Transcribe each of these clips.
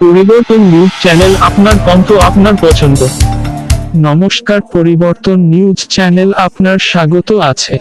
পরিবর্তন news channel আপনার কণ্ঠ আপনার পছন্দ। নমস্কার পরিবর্তন নিউজ চ্যানেল আপনার স্বাগত আছে।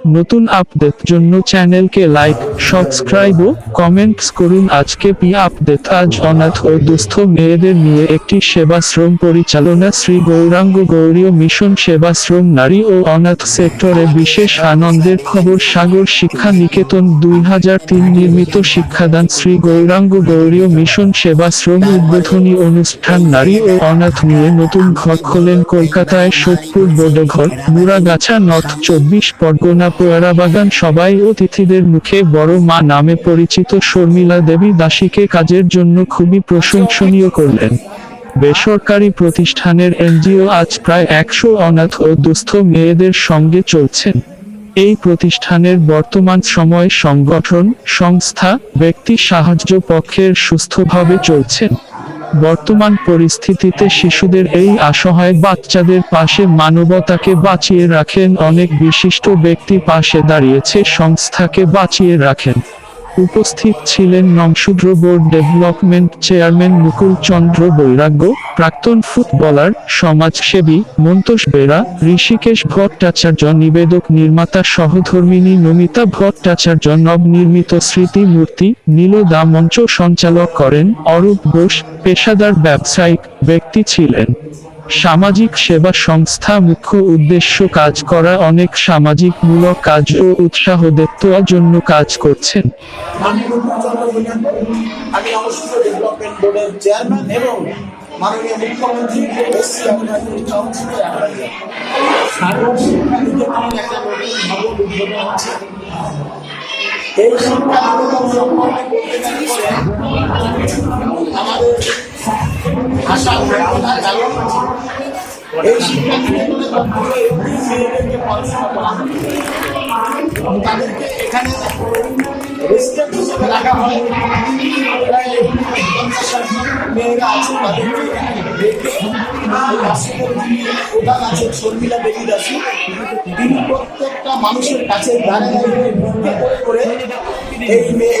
নতুন আপডেট জন্য চ্যানেলকে লাইক, সাবস্ক্রাইব ও কমেন্টস করুন। আজকে পি আপডেট, আজ অনাথ ও দুস্থ মেয়েদের নিয়ে একটি সেবাশ্রম পরিচালনা শ্রী গৌরাঙ্গ গৌরীয় মিশন সেবাশ্রম নারী ও অনাথ সেক্টরে বিশেষ আনন্দের খবর। সাগর শিক্ষা নিকেতন দুই হাজার তিন নির্মিত শিক্ষাদান শ্রী গৌরাঙ্গ গৌরীয় মিশন সেবাশ্রম উদ্বোধনী অনুষ্ঠান নারী ও অনাথ নিয়ে নতুন ঘর খোলেন কলকাতায় সোদপুর বোডঘর মুরাগাছা নর্থ চব্বিশ পরগনা পেয়ারাবাগান সবাই অতিথিদের মুখে বড় মা নামে পরিচিত শর্মিলা দেবী দাসীকে কাজের জন্য খুবই প্রশংসনীয় করলেন। বেসরকারি প্রতিষ্ঠানের এনজিও আজ প্রায় একশো অনাথ ও দুস্থ মেয়েদের সঙ্গে চলছেন। এই প্রতিষ্ঠানের বর্তমান সময় সংগঠন, সংস্থা, ব্যক্তি সাহায্য পক্ষের সুস্থভাবে চলছেন। বর্তমান পরিস্থিতিতে শিশুদের এই অসহায় বাচ্চাদের পাশে মানবতাকে বাঁচিয়ে রাখেন। অনেক বিশিষ্ট ব্যক্তি পাশে দাঁড়িয়েছে, সংস্থাকে বাঁচিয়ে রাখেন। উপস্থিত ছিলেন Namasudra board development chairman Mukul Chandra Bairagya, প্রাক্তন ফুটবলার, সমাজসেবী মন্তোষ বেরা, ঋষিকেশ ভট্টাচার্য, নিবেদক নির্মাতা সহধর্মিনী নমিতা ভট্টাচার্য, নবনির্মিত স্মৃতি মূর্তি নীলদা মঞ্চ সঞ্চালক করেন অরূপ ঘোষ, পেশাদার ব্যবসায়িক ব্যক্তি ছিলেন। সামাজিক সেবা সংস্থা মুখ্য উদ্দেশ্য কাজ করা। অনেক সামাজিক মূলক কাজ ও উৎসাহ দেওয়ার জন্য কাজ করছেন। এই নিকেতন আশা প্রেরণা কারণ এই শিক্ষা নিকেতনে কখনো এমনি মেয়েদেরকে পড়াশোনা করা তাদেরকে এখানে মেয়েরা আছে তাদেরকে যিনি প্রধান আছেন শর্মিলা দেবী প্রত্যেকটা মানুষের কাছে দাঁড়িয়ে করে করে এই মেয়ে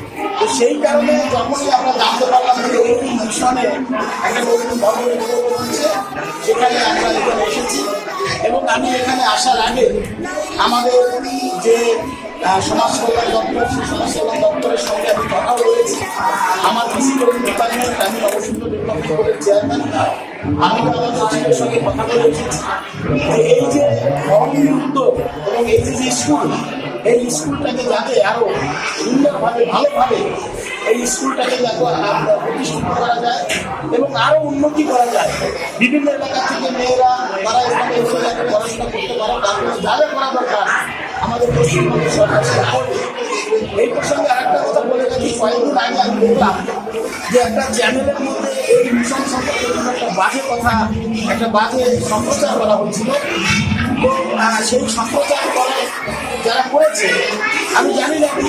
তো সেই কারণে যখনই আমরা জানতে পারলাম যে এই মিশনে একটা নতুন উদ্বোধন হচ্ছে সেখানে আমরা এখানে এসেছি। এবং আমি এখানে আসার আগে আমাদের যে সমাজ কল্যাণ দপ্তর, সেই সমাজ কল্যাণ দপ্তরের সঙ্গে আমি কথা বলেছি। আমার ফিজিক্যাল ডিপার্টমেন্ট, আমি অবশ্যই ডেভেলপমেন্ট বোর্ডের চেয়ারম্যান। আমি আমাদের সচিবের সঙ্গে কথা বলে এসেছি যে এই যে ভবনের এবং এই যে স্কুল এই স্কুলটাকে যাতে আরও সুন্দরভাবে, ভালোভাবে এই স্কুলটাকে যাতে প্রতিষ্ঠিত করা যায় এবং আরও উন্নতি করা যায়। বিভিন্ন এলাকা থেকে মেয়েরা, তারা এখানে এসে যাতে পড়াশোনা করতে পারে, তার জন্য যা যা করা দরকার আমাদের পশ্চিমবঙ্গ সরকার এই প্রসঙ্গে আরেকটা কথা বলে রাখি, কয়েকদিন আগে আমি দেখলাম যে একটা চ্যানেলের মধ্যে এই মিশন সম্পর্কে একটা বাজে কথা, একটা বাজে সম্প্রচার করা হচ্ছিল তো সেই সম্প্রচার করে যারা করেছে আমি জানি না কি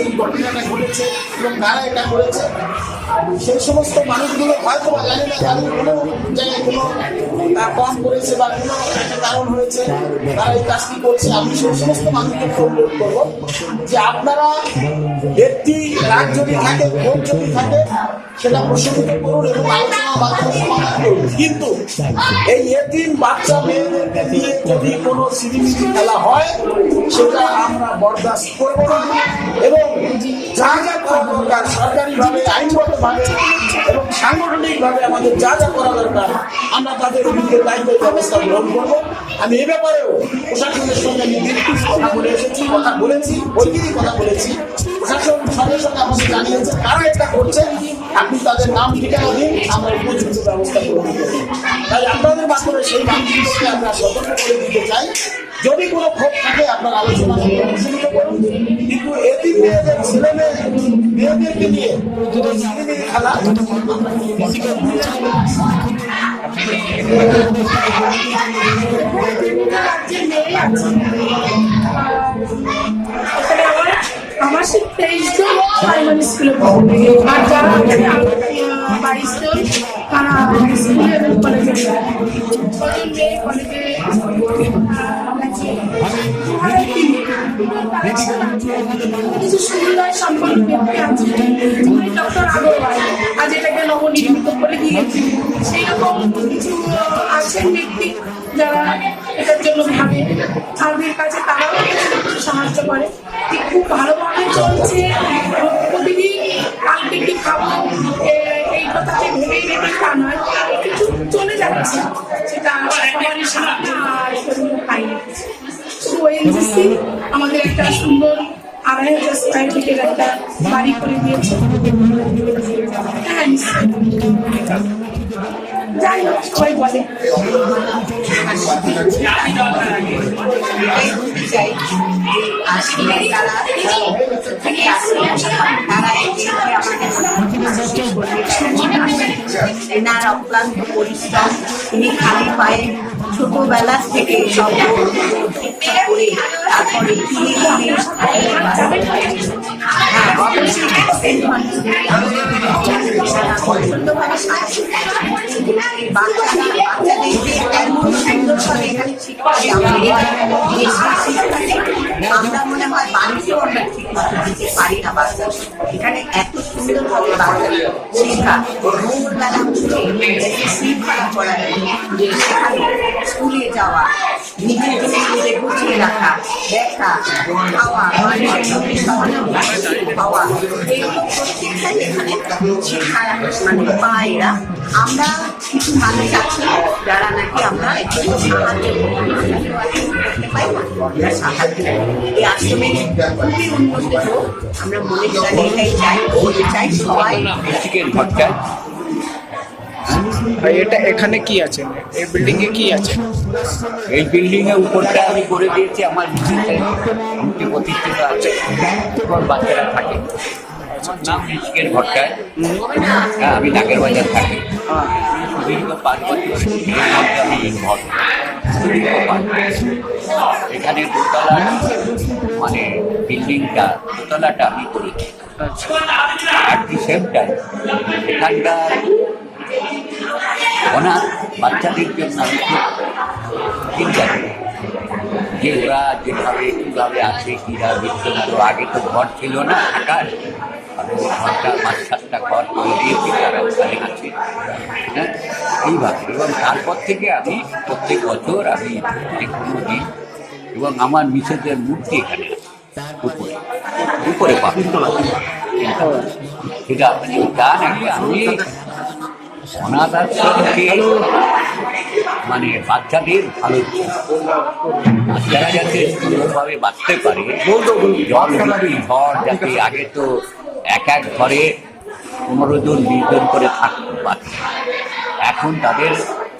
এই ঘটনাটা ঘটেছে এবং এটা করেছে? সেই সমস্ত মানুষগুলো হয়তো জানি না, তাদের কোনো জায়গায় কোনো কম করেছে বা কোনো একটা কারণ হয়েছে, তারা এই কাজটি করছে। আমি সেই সমস্ত মানুষকে অনুরোধ করব যে আপনারা একটি রাগ যদি থাকে ভোট যদি থাকে, সেটা প্রশমিত করুন এবং আলোচনার মাধ্যমে সমাধান করুন। কিন্তু এই এতিম বাচ্চা মেয়েদেরকে দিয়ে যদি কোনো সিরিমিরি খেলা হয়, সেটা আমরা বরদাস্ত করব না এবং যা যা করা দরকার, সরকারিভাবে, আইনগতভাবে এবং সাংগঠনিকভাবে আমাদের যা যা করা দরকার, আমরা তাদের বিরুদ্ধে দায়িত্বের ব্যবস্থা গ্রহণ করব। আমি এ ব্যাপারেও প্রশাসনের সঙ্গে আমি দীর্ঘ কথা বলে এসেছি, কথা বলেছি ওইদিনই কথা বলেছি। প্রশাসন সঙ্গে সঙ্গে আমাকে জানিয়েছে, কারা এটা করছে? আপনি তাদের নাম, ঠিকানা দিন, আমরা উপযুক্ত ব্যবস্থা করে দিতে তাই আপনাদের মাধ্যমে সেই মানুষগুলোকে আমরা সতর্ক করে দিতে চাই, যদি কোনো ক্ষোভ থাকে, আপনার আলোচনা আমরা সে তেইশ জন প্রাইমারি স্কুলে পড়ে। আর যারা বাইশ জন তারা স্কুলে এবং কলেজে ছজন মেয়ে কিছু সুবিধায় সম্পন্ন ব্যক্তি আছে। ডক্টর আগরওয়াল আজ এটাকে নবনির্মিত করে দিয়েছে। সেই রকম কিছু আছেন ব্যক্তি যারা এটার জন্য ভাবে। তাদের কাছে তারাও সাহায্য করে। খুব ভালোভাবে চলছে। প্রতিদিন কালকে কি খাব এই কথাটি ভেবেই ভেবে তা নয়। কিছু চলে যাচ্ছে। সেটা সবারই সাহায্য সেগুলো শুধু ওএনজিসি আমাদের একটা সুন্দর আড়াই হাজার একটা বাড়ি করে হ্যাঁ যাই হোক, সবাই বলে। অক্লান্ত পরিশ্রম, তিনি খালি পায়ে ছোটবেলা থেকে সব করে আমরা মনে হয় বাড়িতেও আমরা ঠিক মতো পারি না বাচ্চা এখানে এত সুন্দরভাবে বাচ্চারা শেখা ভোরবেলা উঠে শৃঙ্খলা করা স্কুলে যাওয়া নিজের শেখা মানে এরা আমরা কিছু মানুষ নাকি আমরা একটু সাহায্য পাই আমরা মনে প্রাণে এটাই চাই চাই সবাই আর এটা এখানে কি আছে? এই বিল্ডিং এ কি আছে? এই বিল্ডিং এর উপরটা আমি করে দিয়েছি, আমার নিজের মূর্তি প্রতিষ্ঠিত আছে, এবং বাচ্চারা থাকে। নাম চিকেন ভটকায় হ্যাঁ আমি নাগের বাজার থাকি। দীর্ঘ পাঁচ বছর আমি বছর। এখানে দোতলা মানে বিল্ডিংটা দোতলাটা আমি করেছি। আর দি সেম এখানকার অনাথ বাচ্চাদের জন্য আমি খুব চিন্তা করি যে ওরা যেভাবে কীভাবে আছে কীরা বিশ্বনাথ আগে তো ঘর ছিল না থাকার আমি ওই ঘরটা পাঁচ সাতটা ঘর করে দিয়েছি তারা ওখানে আছে হ্যাঁ এইভাবে এবং তারপর থেকে আমি প্রত্যেক বছর আমি যে কোনো দিন এবং আমার মিসেসের মূর্তি এখানে আছে উপরে উপরে পাবেন সেটা আপনি তা আমি অনাথ আশ্রমকে মানে বাচ্চাদের ভালো বাচ্চারা যাতে সুন্দরভাবে বাঁচতে পারে জল ঝড় যাতে আগে তো এক এক ঘরে পনেরো জন, বিশ জন করে থাকতো বাচ্চা। এখন তাদের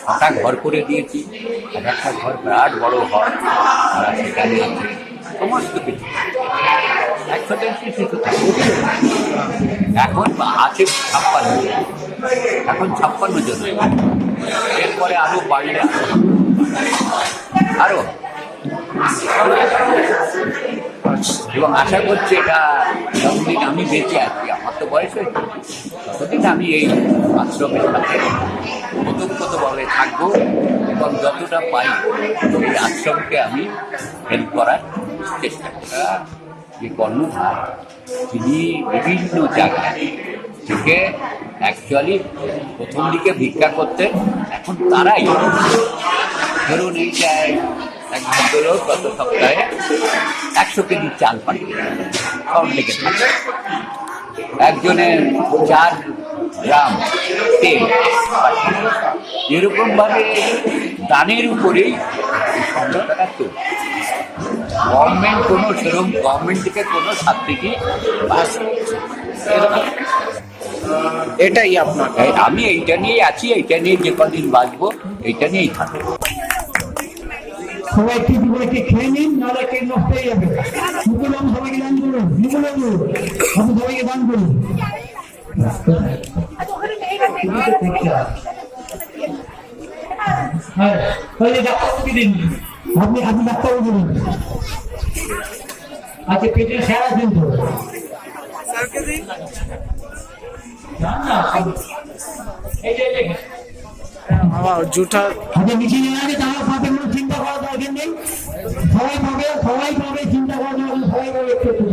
ছটা ঘর করে দিয়েছি, এক একটা ঘর বিরাট বড় ঘর তারা সেখানে আছে, সমস্ত কিছু। থাকে। এখন আছে ছাপ্পান্ন এখন ছাপ্পান্ন জন। এরপরে আরও বাড়লে আরও এবং আশা করছি এটা যতদিন আমি বেঁচে আছি, আমার তো বয়স হয়েছে, ততদিন আমি এই আশ্রমের সাথে ওতপ্রোতভাবে থাকব এবং যতটা পাই এই আশ্রমকে আমি হেল্প করার চেষ্টা করব। যে কর্ণধার, তিনি বিভিন্ন জায়গায়, থেকে অ্যাকচুয়ালি প্রথম দিকে ভিক্ষা করতেন, এখন তারাই ধরুন এই এক ভদ্রলোক গত সপ্তাহে একশো কেজি চাল পাঠিয়ে থাকে একজনের চার গ্রাম তেল এরকম ভাবে দানের উপরেই সংস্থাটা চলছে। গভর্নমেন্ট কোনো সেরকম গভর্নমেন্ট থেকে কোনো সাবসিডি পাচ্ছে এরকম? এটাই আপনার আমি এইটা নিয়েই আছি এইটা নিয়ে যে কদিন বাঁচবো এইটা নিয়েই থাকব। সবাই একটু করে খেয়ে নিন নাহলে কেক নষ্ট হয়ে যাবে। মুকুলাম সবাইকে দান করুন মুকুলাম আপনি সবাইকে দান করুন। হ্যাঁ তাহলে দিন। আপনি আপনি ডাক্তারও বলুন। আচ্ছা পেটের স্যার আছেন তো নিয়ে চিন্তা নেই। সবাই পাবে সবাই পাবে চিন্তা করার দরকার সবাই পাবে একটু